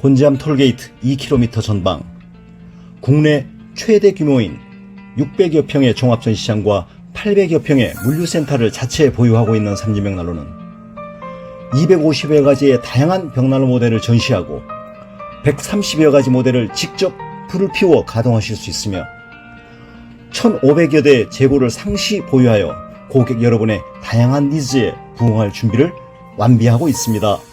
곤지암 톨게이트 2km 전방, 국내 최대 규모인 600여 평의 종합전시장과 800여 평의 물류센터를 자체 보유하고 있는 삼지명 난로는 250여 가지의 다양한 벽난로 모델을 전시하고 130여 가지 모델을 직접 불을 피워 가동하실 수 있으며 1,500여 대 재고를 상시 보유하여 고객 여러분의 다양한 니즈에 부응할 준비를 완비하고 있습니다.